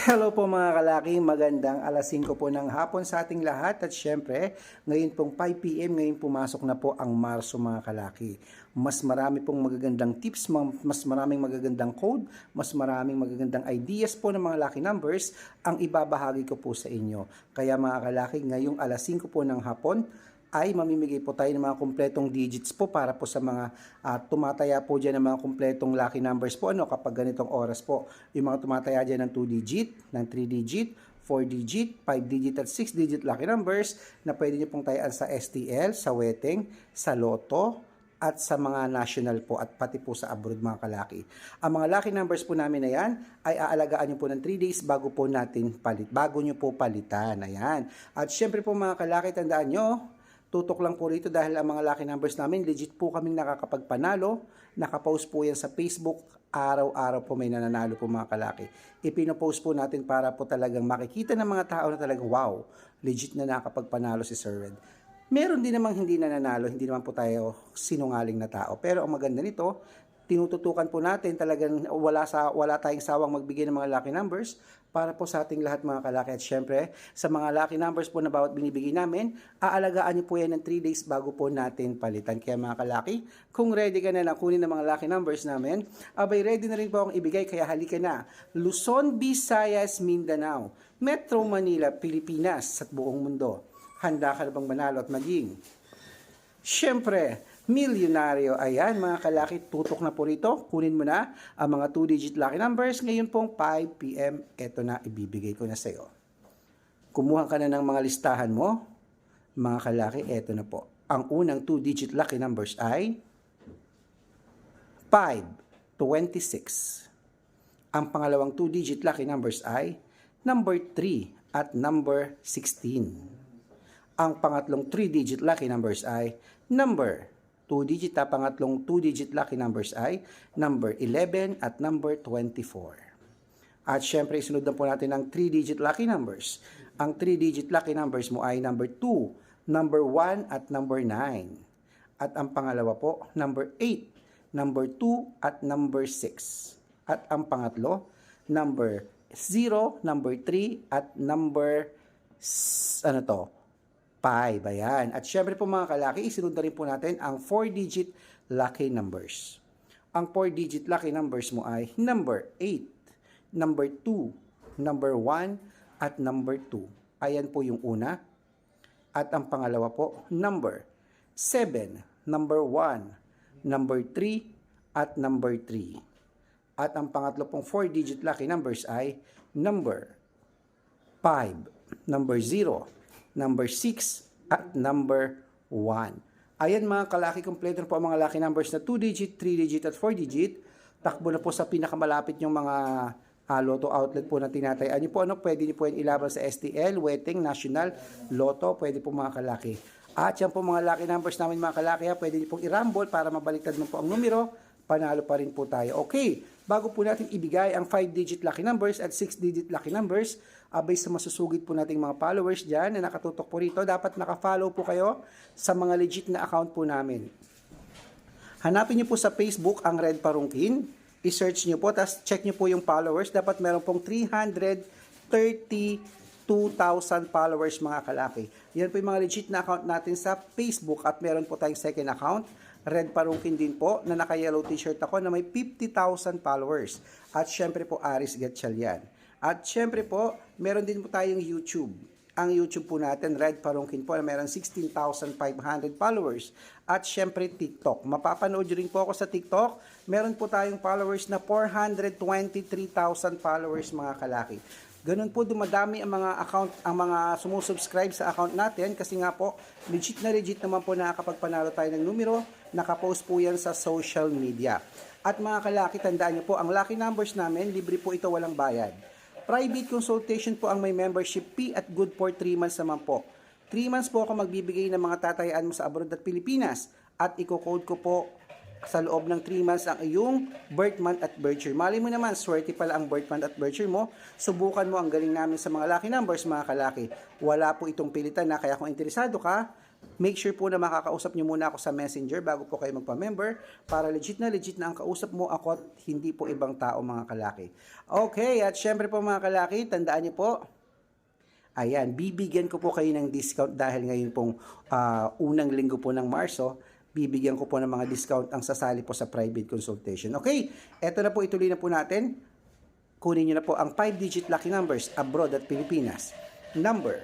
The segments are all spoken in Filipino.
Hello po mga kalaki, magandang alas 5 po ng hapon sa ating lahat at syempre ngayon pong 5pm ngayon pumasok na po ang Marso mga kalaki. Mas marami pong magagandang tips, ma- mas maraming magagandang code, mas maraming magagandang ideas po ng mga lucky numbers ang ibabahagi ko po sa inyo. Kaya mga kalaki, ngayong alas 5 po ng hapon, ay mamimigay po tayo ng mga kumpletong digits po para po sa mga ah, tumataya po dyan ng mga kumpletong lucky numbers po ano kapag ganitong oras po. Yung mga tumataya dyan ng 2 digit, ng 3 digit, 4 digit, 5 digit at 6 digit lucky numbers na pwede nyo pong tayaan sa STL, sa Weteng, sa Lotto, at sa mga national po at pati po sa abroad mga kalaki. Ang mga lucky numbers po namin na yan ay aalagaan nyo po ng 3 days bago po natin palit, bago nyo po palitan. Ayan. At syempre po mga kalaki, tandaan nyo, Tutok lang po rito dahil ang mga lucky numbers namin, legit po kaming nakakapagpanalo. Nakapost po yan sa Facebook. Araw-araw po may nananalo po mga kalaki. Ipinopost po natin para po talagang makikita ng mga tao na talagang wow, legit na nakakapagpanalo si Sir Red. Meron din namang hindi nananalo, hindi naman po tayo sinungaling na tao. Pero ang maganda nito, tinututukan po natin talagang wala sa wala tayong sawang magbigay ng mga lucky numbers para po sa ating lahat mga kalaki. At syempre sa mga lucky numbers po na bawat binibigay namin aalagaan niyo po yan ng 3 days bago po natin palitan. Kaya mga kalaki kung ready ka na lang kunin ng mga lucky numbers namin abay ready na rin po akong ibigay. Kaya halika na. Luzon, Visayas, Mindanao Metro Manila, Pilipinas at buong mundo. Handa ka na bang manalo at maging? Siyempre, milyonaryo. Ayan, mga kalaki, tutok na po rito. Kunin mo na ang mga 2-digit lucky numbers. Ngayon pong 5 p.m. Ito na, ibibigay ko na sa iyo. Kumuha ka na ng mga listahan mo. Mga kalaki, ito na po. Ang unang 2-digit lucky numbers ay 5, 26. Ang pangalawang 2-digit lucky numbers ay number 3 at number 16. Ang pangatlong 3-digit lucky numbers ay number 2-digit at pangatlong 2-digit lucky numbers ay number 11 at number 24. At syempre, isunod na po natin ang 3-digit lucky numbers. Ang 3-digit lucky numbers mo ay number 2, number 1 at number 9. At ang pangalawa po, number 8, number 2 at number 6. At ang pangatlo, number 0, number 3 at number ano to, 5. Ayan. At syempre po mga kalaki, isunod na rin po natin ang 4-digit lucky numbers. Ang 4-digit lucky numbers mo ay number 8, number 2, number 1, at number 2. Ayan po yung una. At ang pangalawa po, number 7, number 1, number 3, at number 3. At ang pangatlo pong 4-digit lucky numbers ay number 5, number 0, number 6, at number 1. Ayan mga kalaki, kompleto na po ang mga lucky numbers na 2-digit, 3-digit, at 4-digit. Takbo na po sa pinakamalapit yung mga ah, Lotto outlet po na tinatayaan niyo po. Ano, pwede niyo po yan ilaban sa STL, Weteng, National, Lotto, pwede po mga kalaki. At yan po mga lucky numbers namin mga kalaki, ha, pwede niyo pong i-rumble para mabaliktad mo po ang numero, panalo pa rin po tayo. Okay, bago po natin ibigay ang 5-digit lucky numbers at 6-digit lucky numbers, abay sa masusugid po nating mga followers dyan na nakatutok po rito, dapat naka-follow po kayo sa mga legit na account po namin. Hanapin niyo po sa Facebook ang Red Parungkin. I-search niyo po, tapos check niyo po yung followers. Dapat meron pong 332,000 followers mga kalaki. Yan po yung mga legit na account natin sa Facebook at meron po tayong second account. Red Parungkin din po na naka-yellow t-shirt ako na may 50,000 followers. At syempre po Aris Gatchal yan. At syempre po, meron din po tayong YouTube ang YouTube po natin, Red Parungkin po, na meron 16,500 followers. At syempre, TikTok. Mapapanood rin po ako sa TikTok. Meron po tayong followers na 423,000 followers, mga kalaki. Ganun po dumadami ang mga account, ang mga sumusubscribe sa account natin kasi nga po, legit na legit naman po nakakapagpanalo tayo ng numero. Nakapost po yan sa social media. At mga kalaki, tandaan nyo po, ang lucky numbers namin, libre po ito, walang bayad. Private consultation po ang may membership fee at good for 3 months naman po. 3 months po ako magbibigay ng mga tatayaan mo sa abroad at Pilipinas at i-code ko po sa loob ng 3 months ang iyong birth month at birth year. Mali mo naman, swerte pala ang birth month at birth year mo. Subukan mo ang galing namin sa mga lucky numbers, mga kalaki. Wala po itong pilitan na kaya kung interesado ka, make sure po na makakausap nyo muna ako sa messenger bago po kayo magpa-member para legit na legit na ang kausap mo ako at hindi po ibang tao mga kalaki. Okay, at syempre po mga kalaki, tandaan nyo po, Ayan, bibigyan ko po kayo ng discount dahil ngayon pong ah, unang linggo po ng Marso, bibigyan ko po ng mga discount ang sasali po sa private consultation. Okay, eto na po, ituloy na po natin. Kunin nyo na po ang 5-digit lucky numbers abroad at Pilipinas. Number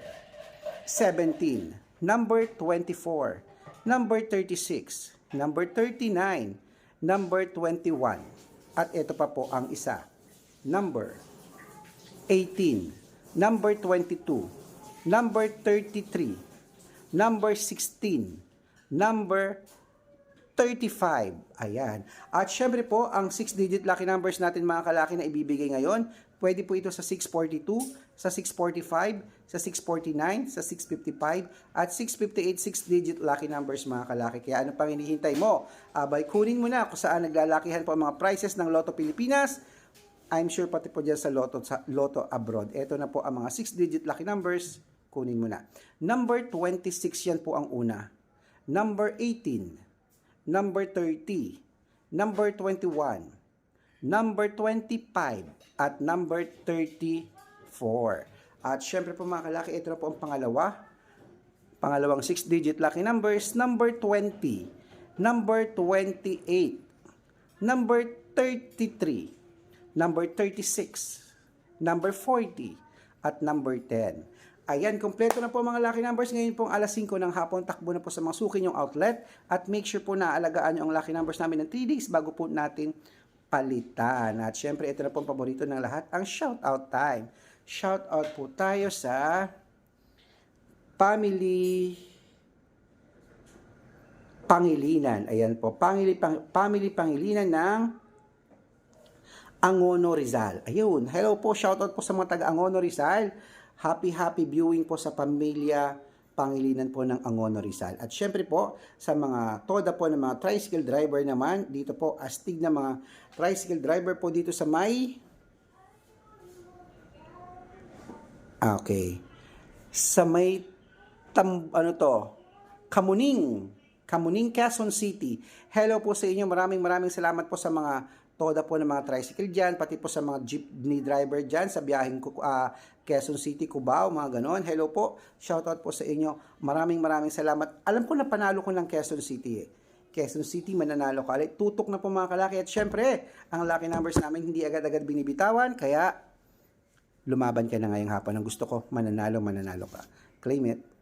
17, number 24, number 36, number 39, number 21. At ito pa po ang isa. Number 18, number 22, number 33, number 16, number 35. Ayan. At syempre po, ang 6-digit lucky numbers natin mga kalaki na ibibigay ngayon, pwede po ito sa 642, sa 645, sa 649, sa 655, at 658 6-digit lucky numbers mga kalaki. Kaya ano pang hinihintay mo? Abay, kunin mo na kung saan naglalakihan po ang mga prices ng Lotto Pilipinas, I'm sure pati po dyan sa Lotto, sa Lotto Abroad. Ito na po ang mga 6-digit lucky numbers. Kunin mo na. Number 26 yan po ang una. Number 18. Number 30. Number 21. Number 25. At number 34. At syempre po mga kalaki, ito po ang pangalawa. Pangalawang 6-digit lucky numbers. Number 20. Number 28. Number 33 number 36, number 40, at number 10. Ayan, kompleto na po mga lucky numbers. Ngayon pong alas 5 ng hapon, takbo na po sa mga suki yung outlet. At make sure po na alagaan nyo ang lucky numbers namin ng 3 days bago po natin palitan. At syempre, ito na po ang paborito ng lahat, ang shout out time. Shout out po tayo sa family Pangilinan. Ayan po, family, pang, family Pangilinan ng Angono Rizal. Ayun, hello po, shoutout po sa mga taga Angono Rizal. Happy happy viewing po sa pamilya Pangilinan po ng Angono Rizal. At syempre po, sa mga toda po ng mga tricycle driver naman, dito po, astig na mga tricycle driver po dito sa may... Ah, Okay. Sa may, tam, ano to, Kamuning, Kamuning, Quezon City. Hello po sa inyo. Maraming maraming salamat po sa mga toda po ng mga tricycle dyan, pati po sa mga jeepney driver dyan sa biyaheng uh, Quezon City, Cubao, mga ganon. Hello po. Shoutout po sa inyo. Maraming maraming salamat. Alam ko na panalo ko ng Quezon City eh. Quezon City, mananalo ka. Tutok na po mga kalaki. At syempre, ang lucky numbers namin hindi agad-agad binibitawan. Kaya, lumaban ka na ngayong hapon. Ang gusto ko, mananalo, mananalo ka. Claim it.